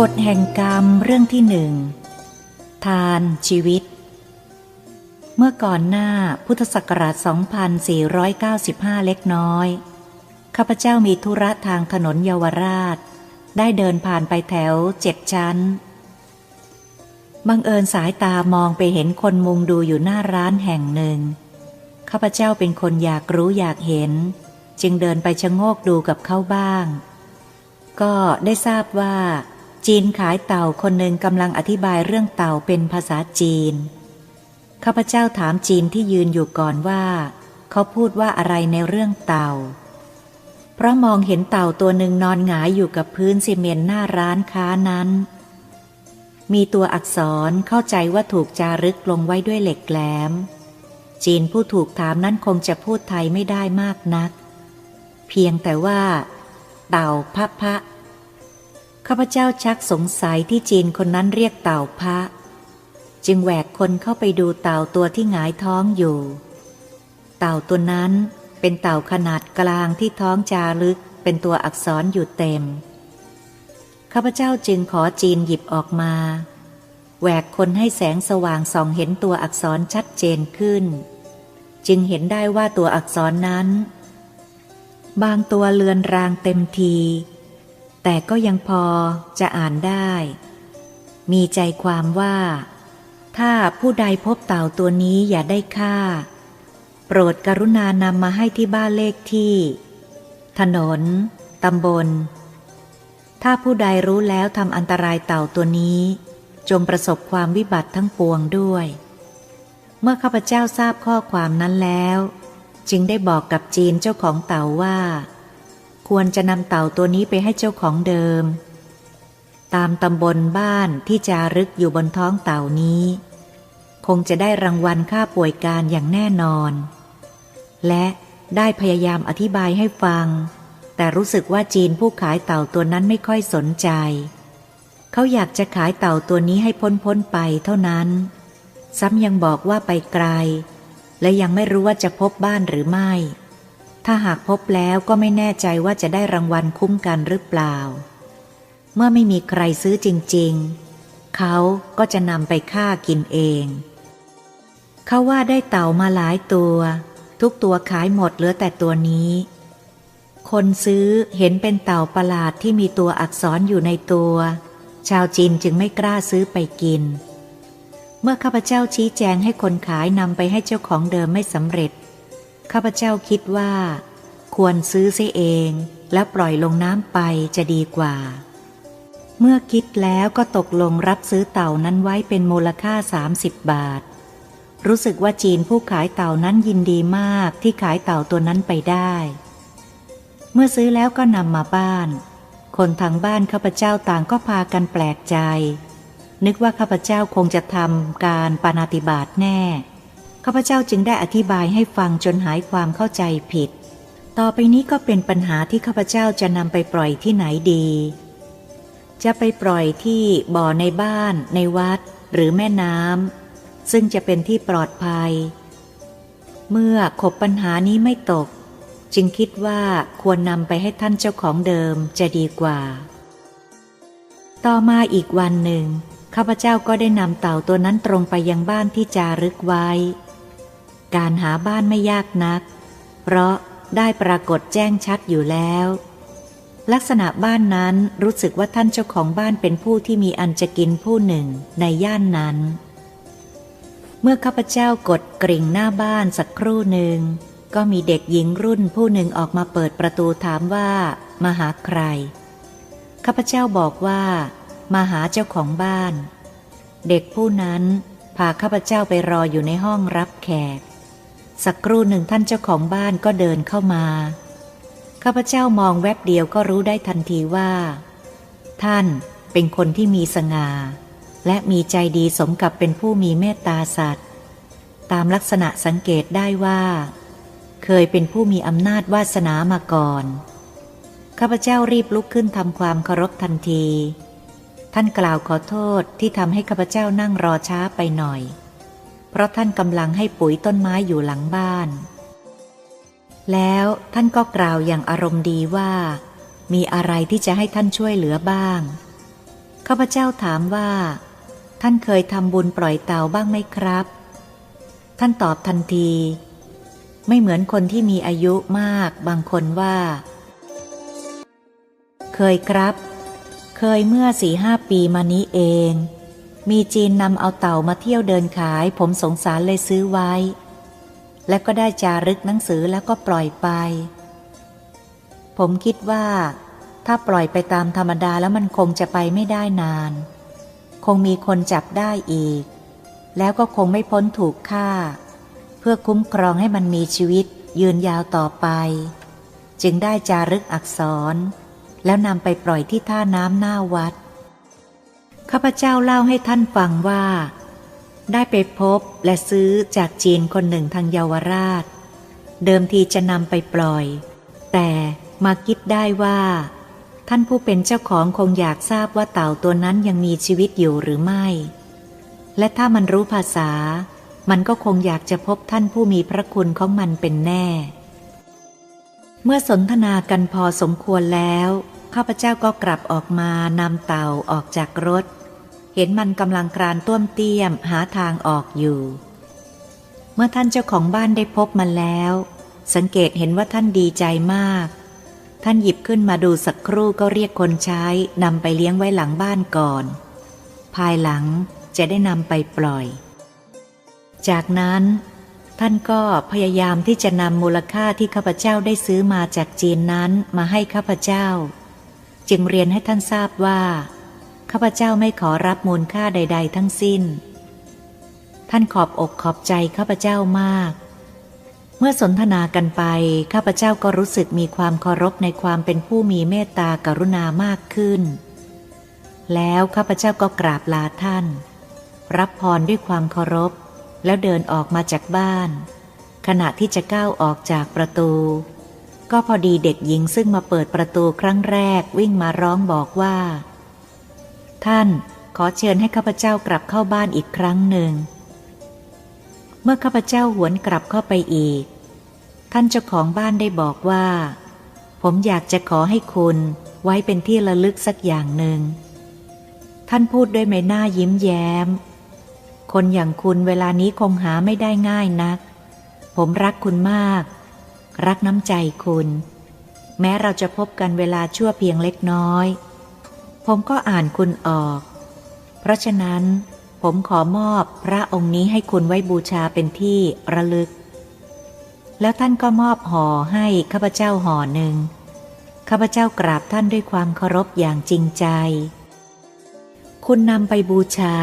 กฎแห่งกรรมเรื่องที่หนึ่ง ทานชีวิต เมื่อก่อนหน้าพุทธศักราช 2495 เล็กน้อย ข้าพเจ้ามีธุระทางถนนเยาวราช ได้เดินผ่านไปแถวเจ็ดชั้น บังเอิญสายตามองไปเห็นคนมุงดูอยู่หน้าร้านแห่งหนึ่ง ข้าพเจ้าเป็นคนอยากรู้อยากเห็น จึงเดินไปชะโงกดูกับเขาบ้าง ก็ได้ทราบว่า จีนขายเต่าคนหนึ่งกำลังอธิบายเรื่องเต่าเป็นภาษาจีน ข้าพเจ้าถามจีนที่ยืนอยู่ก่อนว่า เขาพูดว่าอะไรในเรื่องเต่า เพราะมองเห็นเต่าตัวหนึ่งนอนหงายอยู่กับพื้นซีเมนต์หน้าร้านค้านั้น มีตัวอักษรเข้าใจว่าถูกจารึกลงไว้ด้วยเหล็กแหลม จีนผู้ถูกถามนั้นคงจะพูดไทยไม่ได้มากนัก เพียงแต่ว่า เต่าพะพะ ข้าพเจ้าชักสงสัยที่จีนคนนั้นเรียกเต่าพระ จึงแหวกคนเข้าไปดูเต่าตัวที่หงายท้องอยู่ เต่าตัวนั้นเป็นเต่าขนาดกลางที่ท้องจารึกเป็นตัวอักษรอยู่เต็ม ข้าพเจ้าจึงขอจีนหยิบออกมา แหวกคนให้แสงสว่างส่องเห็นตัวอักษรชัดเจนขึ้น จึงเห็นได้ว่าตัวอักษรนั้น บางตัวเลือนรางเต็มที แต่ก็ยังพอจะอ่านได้ มีใจความว่า ถ้าผู้ใดพบเต่าตัวนี้อย่าได้ฆ่า โปรดกรุณานำมาให้ที่บ้านเลขที่ ถนนตำบล ถ้าผู้ใดรู้แล้วทำอันตรายเต่าตัวนี้ จงประสบความวิบัติทั้งปวงด้วย เมื่อข้าพเจ้าทราบข้อความนั้นแล้ว จึงได้บอกกับจีนเจ้าของเต่าว่า ควรจะนำเต่าตัวนี้ไปให้เจ้าของเดิม ตามตำบลบ้านที่จารึกอยู่บนท้องเต่านี้ คงจะได้รางวัลค่าป่วยการอย่างแน่นอน และได้พยายามอธิบายให้ฟัง แต่รู้สึกว่าจีนผู้ขายเต่าตัวนั้นไม่ค่อยสนใจ เขาอยากจะขายเต่าตัวนี้ให้พ้นพ้นไปเท่านั้น ซ้ำยังบอกว่าไปไกล และยังไม่รู้ว่าจะพบบ้านหรือไม่ ถ้าหากพบแล้วก็ไม่แน่ใจว่าจะได้รางวัลคุ้มกันหรือเปล่า เมื่อไม่มีใครซื้อจริง ๆ เขาก็จะนำไปฆ่ากินเอง เขาว่าได้เต่ามาหลายตัว ทุกตัวขายหมดเหลือแต่ตัวนี้ คนซื้อเห็นเป็นเต่าประหลาดที่มีตัวอักษรอยู่ในตัว ชาวจีนจึงไม่กล้าซื้อไปกิน เมื่อข้าพเจ้าชี้แจงให้คนขายนำไปให้เจ้าของเดิมไม่สำเร็จ ข้าพเจ้าคิดว่า ควรซื้อเสียเองแล้วปล่อยลงน้ำไปจะดีกว่า เมื่อคิดแล้วก็ตกลงรับซื้อเต่านั้นไว้เป็นมูลค่า 30 บาท รู้สึกว่าจีนผู้ขายเต่านั้นยินดีมากที่ขายเต่าตัวนั้นไปได้ เมื่อซื้อแล้วก็นำมาบ้าน คนทางบ้านข้าพเจ้าต่างก็พากันแปลกใจ นึกว่าข้าพเจ้าคงจะทำการปานาติบาตแน่ ข้าพเจ้าจึงได้อธิบายให้ฟังจนหายความเข้าใจผิด ต่อไปนี้ก็เป็นปัญหาที่ข้าพเจ้าจะนำไปปล่อยที่ไหนดี จะไปปล่อยที่บ่อในบ้าน ในวัด หรือแม่น้ำซึ่งจะเป็นที่ปลอดภัย เมื่อขบปัญหานี้ไม่ตก จึงคิดว่าควรนำไปให้ท่านเจ้าของเดิมจะดีกว่า ต่อมาอีกวันหนึ่งข้าพเจ้าก็ได้นำเต่าตัวนั้นตรงไปยังบ้านที่จารึกไว้ การหาบ้านไม่ยากนัก เพราะได้ปรากฏแจ้งชัดอยู่แล้ว ลักษณะบ้านนั้นรู้สึกว่าท่านเจ้าของบ้านเป็นผู้ที่มีอันจะกินผู้หนึ่งในย่านนั้น เมื่อข้าพเจ้ากดกริ่งหน้าบ้านสักครู่หนึ่ง ก็มีเด็กหญิงรุ่นผู้หนึ่งออกมาเปิดประตูถามว่า มาหาใคร ข้าพเจ้าบอกว่า มาหาเจ้าของบ้าน เด็กผู้นั้นพาข้าพเจ้าไปรออยู่ในห้องรับแขก สักครู่หนึ่งท่านเจ้าของบ้านก็เดินเข้ามา ข้าพเจ้ามองแวบเดียวก็รู้ได้ทันทีว่า ท่านเป็นคนที่มีสง่า และมีใจดีสมกับเป็นผู้มีเมตตาสัตว์ ตามลักษณะสังเกตได้ว่า เคยเป็นผู้มีอำนาจวาสนามาก่อน ข้าพเจ้ารีบลุกขึ้นทำความเคารพทันที ท่านกล่าวขอโทษที่ทำให้ข้าพเจ้านั่งรอช้าไปหน่อย เพราะท่านกำลังให้ปุ๋ยต้นไม้อยู่หลังบ้าน แล้วท่านก็กล่าวอย่างอารมณ์ดีว่า มีอะไรที่จะให้ท่านช่วยเหลือบ้าง ข้าพเจ้าถามว่า ท่านเคยทำบุญปล่อยเต่าบ้างไหมครับ ท่านตอบทันที ไม่เหมือนคนที่มีอายุมากบางคนว่า เคยครับ เคยเมื่อสี่ห้าปีมานี้เอง มีจีนนำเอาเต่ามาเที่ยวเดินขาย ผมสงสารเลยซื้อไว้ และก็ได้จารึกหนังสือแล้วก็ปล่อยไป ผมคิดว่า ถ้าปล่อยไปตามธรรมดาแล้วมันคงจะไปไม่ได้นาน คงมีคนจับได้อีก แล้วก็คงไม่พ้นถูกฆ่า เพื่อคุ้มครองให้มันมีชีวิตยืนยาวต่อไป จึงได้จารึกอักษร แล้วนำไปปล่อยที่ท่าน้ำหน้าวัด ข้าพเจ้าเล่าให้ท่านฟังว่า ได้ไปพบและซื้อจากจีนคนหนึ่งทางเยาวราช เดิมทีจะนำไปปล่อย แต่มาคิดได้ว่า ท่านผู้เป็นเจ้าของคงอยากทราบว่าเต่าตัวนั้นยังมีชีวิตอยู่หรือไม่ และถ้ามันรู้ภาษา มันก็คงอยากจะพบท่านผู้มีพระคุณของมันเป็นแน่ เมื่อสนทนากันพอสมควรแล้ว ข้าพเจ้าก็กลับออกมานำเต่าออกจากรถ เห็นมันกำลังคลานต้วมเตี้ยมหาทางออกอยู่ เมื่อท่านเจ้าของบ้านได้พบมันแล้ว สังเกตเห็นว่าท่านดีใจมาก ท่านหยิบขึ้นมาดูสักครู่ก็เรียกคนใช้นำไปเลี้ยงไว้หลังบ้านก่อน ภายหลังจะได้นำไปปล่อย จากนั้นท่านก็พยายามที่จะนำมูลค่าที่ข้าพเจ้าได้ซื้อมาจากจีนนั้นมาให้ข้าพเจ้า จึงเรียนให้ท่านทราบว่า ข้าพเจ้าไม่ขอรับมูลค่าใด ๆ ทั้งสิ้น ท่านขอบอกขอบใจข้าพเจ้ามาก เมื่อสนทนากันไป ข้าพเจ้าก็รู้สึกมีความเคารพในความเป็นผู้มีเมตตากรุณามากขึ้น แล้วข้าพเจ้าก็กราบลาท่าน รับพรด้วยความเคารพ แล้วเดินออกมาจากบ้าน ขณะที่จะก้าวออกจากประตู ก็พอดีเด็กหญิงซึ่งมาเปิดประตูครั้งแรกวิ่งมาร้องบอกว่า ท่านขอเชิญให้ข้าพเจ้ากลับเข้าบ้านอีกครั้งหนึ่ง เมื่อข้าพเจ้าหวนกลับเข้าไปอีก ท่านเจ้าของบ้านได้บอกว่า ผมอยากจะขอให้คุณไว้เป็นที่ระลึกสักอย่างหนึ่ง ท่านพูดด้วยใบหน้ายิ้มแย้ม คนอย่างคุณเวลานี้คงหาไม่ได้ง่ายนัก ผมรักคุณมาก รักน้ำใจคุณ แม้เราจะพบกันเวลาชั่วเพียงเล็กน้อย ผมก็อ่านคุณออก เพราะฉะนั้น ผมขอมอบพระองค์นี้ให้คุณไว้บูชาเป็นที่ระลึก แล้วท่านก็มอบห่อให้ข้าพเจ้าห่อหนึ่งข้าพเจ้ากราบท่านด้วยความเคารพอย่างจริงใจ คุณนำไปบูชา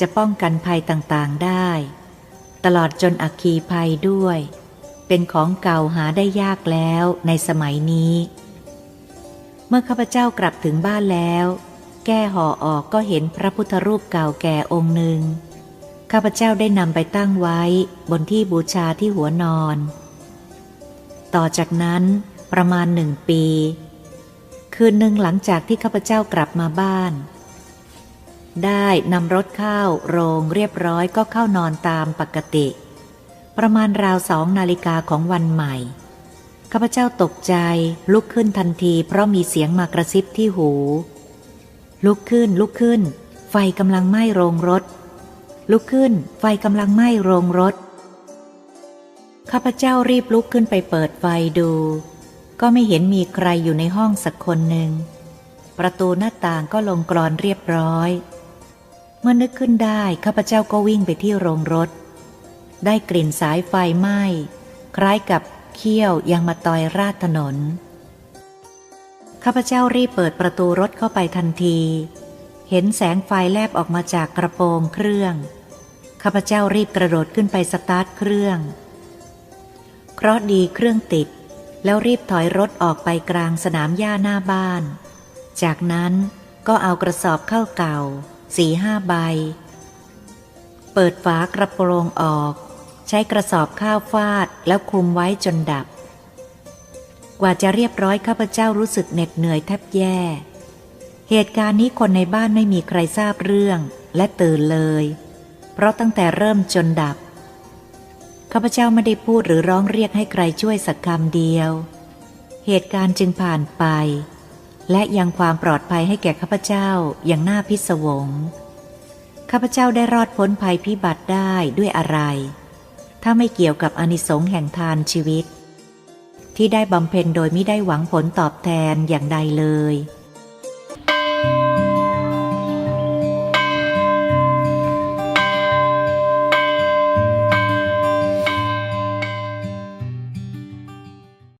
จะป้องกันภัยต่างๆได้ ตลอดจนอัคคีภัยด้วย เป็นของเก่าหาได้ยากแล้วในสมัยนี้ เมื่อข้าพเจ้ากลับถึงบ้านแล้ว แก้ห่อออกก็เห็นพระพุทธรูปเก่าแก่องค์หนึ่งข้าพเจ้าได้นำไปตั้งไว้บนที่บูชาที่หัวนอน ต่อจากนั้นประมาณหนึ่งปี คืนหนึ่งหลังจากที่ข้าพเจ้ากลับมาบ้าน ได้นำรถข้าวโรงเรียบร้อยก็เข้านอนตามปกติ ประมาณราวสองนาฬิกาของวันใหม่ ข้าพเจ้าตกใจลุกขึ้นทันทีเพราะมีเสียงมากระซิบที่หู ลุกขึ้นลุกขึ้น ไฟกำลังไหม้โรงรถ ลุกขึ้น ไฟกำลังไหม้โรงรถ ข้าพเจ้ารีบลุกขึ้นไปเปิดไฟดู ก็ไม่เห็นมีใครอยู่ในห้องสักคนหนึ่ง ประตูหน้าต่างก็ลงกรอนเรียบร้อย เมื่อนึกขึ้นได้ข้าพเจ้าก็วิ่งไปที่โรงรถ ได้กลิ่นสายไฟไหม้คล้ายกับเขี้ยวยังมาตอยราดถนน ข้าพเจ้ารีบเปิดประตูรถเข้าไปทันที เห็นแสงไฟแลบออกมาจากกระโปรงเครื่อง ข้าพเจ้ารีบกระโดดขึ้นไปสตาร์ทเครื่องเคราะดีเครื่องติด แล้วรีบถอยรถออกไปกลางสนามหญ้าหน้าบ้าน จากนั้นก็เอากระสอบเข้าเก่า สี่ห้าใบ เปิดฝากระโปรงออก ใช้กระสอบข้าวฟาดแล้วคลุมไว้จนดับ กว่าจะเรียบร้อยข้าพเจ้ารู้สึกเหน็ดเหนื่อยแทบแย่ เหตุการณ์นี้คนในบ้านไม่มีใครทราบเรื่องและตื่นเลย เพราะตั้งแต่เริ่มจนดับ ข้าพเจ้าไม่ได้พูดหรือร้องเรียกให้ใครช่วยสักคำเดียว เหตุการณ์จึงผ่านไป และยังความปลอดภัยให้แก่ข้าพเจ้าอย่างน่าพิศวง ข้าพเจ้าได้รอดพ้นภัยพิบัติได้ด้วยอะไร ถ้าไม่เกี่ยวกับอนิสงส์แห่งทานชีวิต ที่ได้บำเพ็ญโดยไม่ได้หวังผลตอบแทนอย่างใดเลย